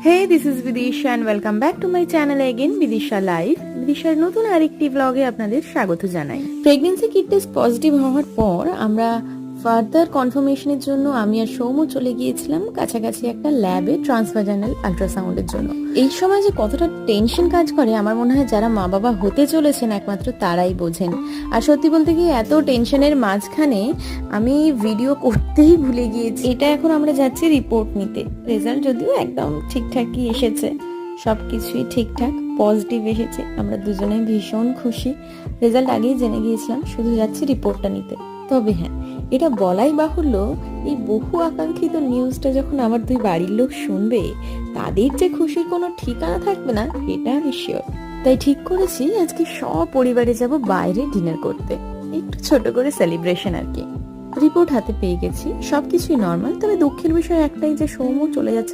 Hey, this is Vidisha and welcome back to my channel again, Vidisha Live. বিদিশার নতুন আরেকটি ব্লগে আপনাদের স্বাগত জানাই প্রেগনেন্সি কিট টেস্ট পজিটিভ হওয়ার পর আমরা ফার্দার কনফার্মেশনের জন্য আমি আর সৌম্য চলে গিয়েছিলাম কাছাকাছি একটা ল্যাবে ট্রান্সভাজানাল আল্ট্রাসাউন্ডের জন্য। এই সময় যে কতটা টেনশন কাজ করে, আমার মনে হয় যারা মা বাবা হতে চলেছেন একমাত্র তারাই বোঝেন। আর সত্যি বলতে কি, এত টেনশনের মাঝখানে আমি ভিডিও করতেই ভুলে গিয়েছি। এটা এখন আমরা যাচ্ছি রিপোর্ট নিতে। রেজাল্ট যদিও একদম ঠিকঠাকই এসেছে সব কিছুই ঠিকঠাক পজিটিভ এসেছে। আমরা দুজনে ভীষণ খুশি। রেজাল্ট আগেই জেনে গিয়েছিলাম, শুধু যাচ্ছি রিপোর্টটা নিতে। তবে হ্যাঁ এটা বলাই বাহুল্য, এই বহু আকাঙ্ক্ষিত নিউজটা যখন আমার দুই বাড়ির লোক শুনবে, তাদের যে খুশির কোনো ঠিকানা থাকবে না, এটা আমি শিওর তাই ঠিক করেছি, আজকে সব পরিবারে যাব বাইরে ডিনার করতে। একটু ছোট করে সেলিব্রেশন আর কি। রিপোর্ট হাতে পেয়ে গেছি, সবকিছুই নর্মাল তবে দুঃখের বিষয় একটাই যে সৌম্য চলে যাচ্ছে